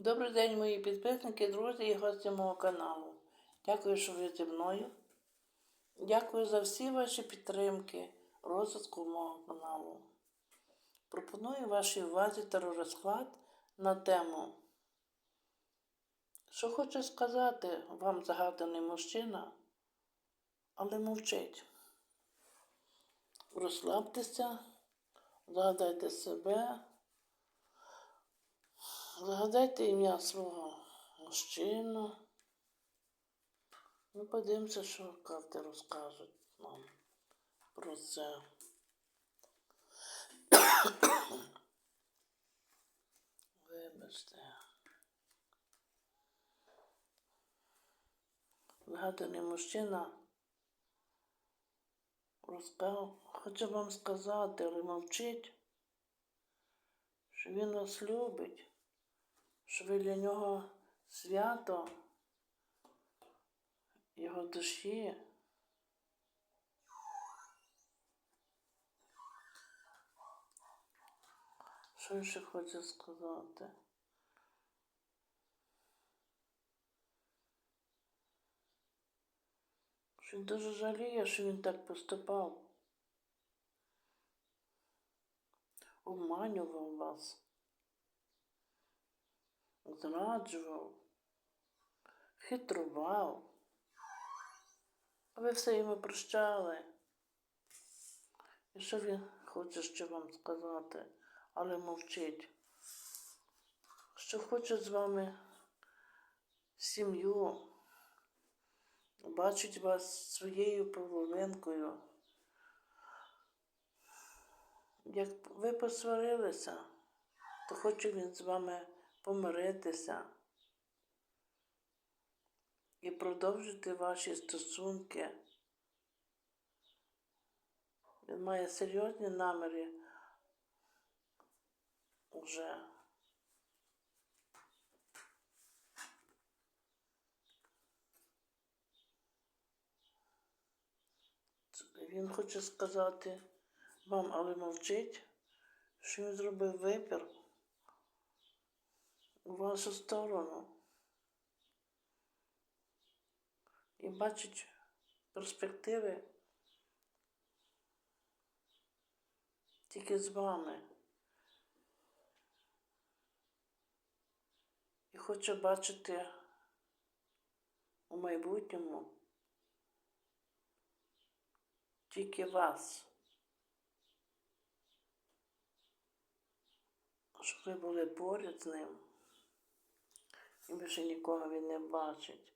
Добрий день, мої підписники, друзі і гості мого каналу. Дякую, що ви зі мною. Дякую за всі ваші підтримки розвитку мого каналу. Пропоную вашій увазі теророзклад на тему. Що хоче сказати вам загаданий мужчина, але мовчить. Розслабтеся, згадайте себе. Загадайте ім'я свого мужчину. Ну, подивимося, що карти розкажуть нам про це. Вибачте. Згаданий мужчина розказав, хоче вам сказати, але мовчить, що він вас любить що ви для нього свято його душі. Що ще хоче сказати? Що дуже жаліє, що він так поступав. Обманював вас зраджував, хитрував. А Ви все йому прощали. І що він хоче ще вам сказати, але мовчить, що хоче з вами сім'ю, бачить вас своєю половинкою. Як ви посварилися, то хоче він з вами помиритися і продовжити ваші стосунки. Він має серйозні наміри вже. Він хоче сказати вам, але мовчить, що він зробив вибір у вашу сторону і бачить перспективи тільки з вами. І хоче бачити у майбутньому тільки вас. Щоб ви були поряд з ним. І більше нікого він не бачить.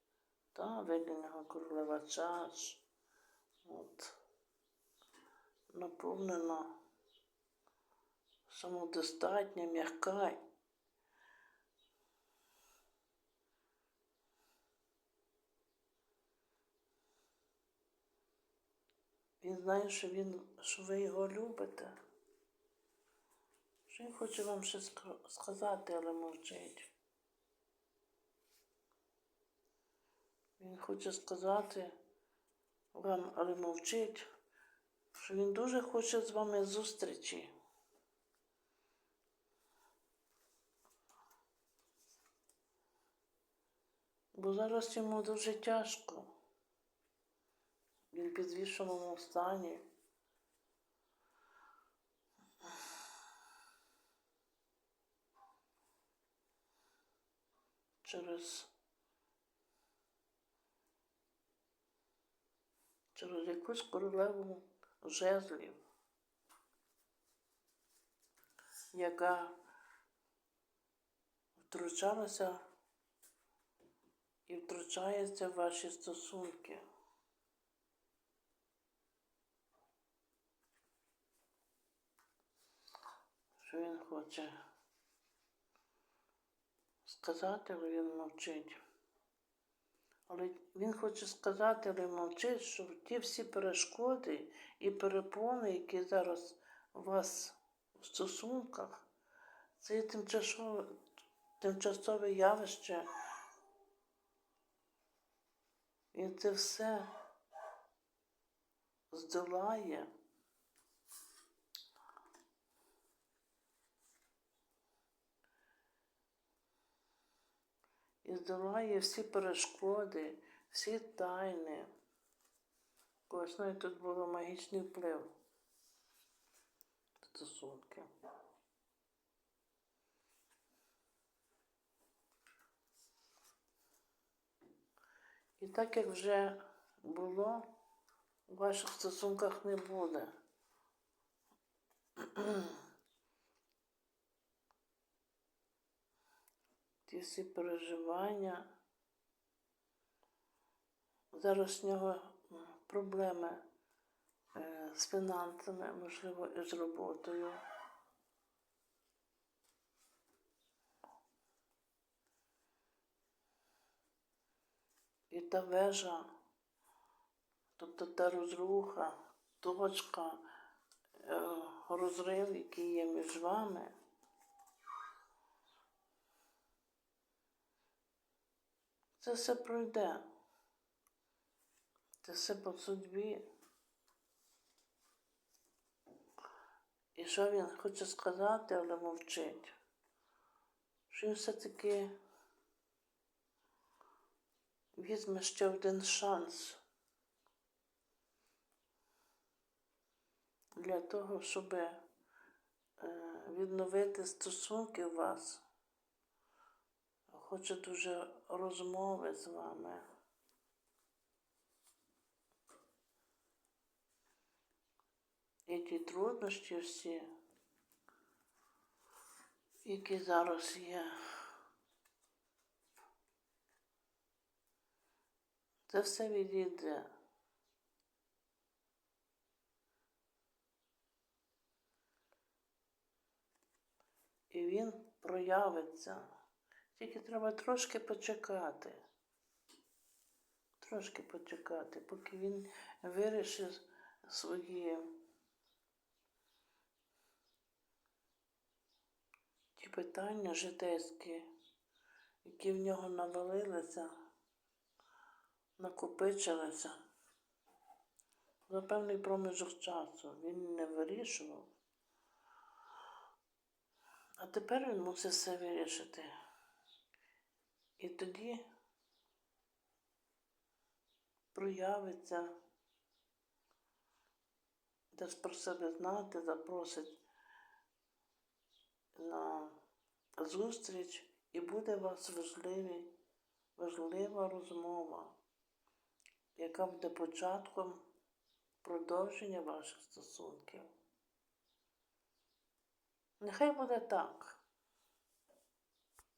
Та виданого королева чаш. От. Наповнена самодостатня, м'яка. Він знає, що, він, що ви його любите. Що він хоче вам ще сказати, але мовчить. Він хоче сказати вам, але мовчить, що він дуже хоче з вами зустрічі. Бо зараз йому дуже тяжко. Він в підвішеному стані. Через через якусь королеву жезлів, яка втручалася і втручається в ваші стосунки. Що він хоче сказати, але він мовчить. Але він хоче сказати, але мовчить, що ті всі перешкоди і перепони, які зараз у вас в стосунках, це тимчасове, тимчасове явище. І це все здолає. І здолає всі перешкоди, всі тайни. Ось ну, тут був магічний вплив. Стосунки. І так як вже було, в ваших стосунках не буде. Ті всі переживання. Зараз в нього проблеми е, з фінансами, можливо, і з роботою. І та вежа, тобто та розруха, точка, е, розрив, який є між вами. Це все пройде. Це все по судьбі. І що він хоче сказати, але мовчить, що він все-таки візьме ще один шанс для того, щоб е, відновити стосунки у вас. Хоче дуже розмови з вами. І ті труднощі всі, які зараз є. Це все відійде. І він проявиться. Тільки треба трошки почекати. Трошки почекати, поки він вирішить свої ті питання житейські, які в нього навалилися, накопичилися. За певний проміжок часу він не вирішував. А тепер він мусить все вирішити. І тоді проявиться, дасть про себе знати, запросить на зустріч і буде у вас важливий, важлива розмова, яка буде початком продовження ваших стосунків. Нехай буде так.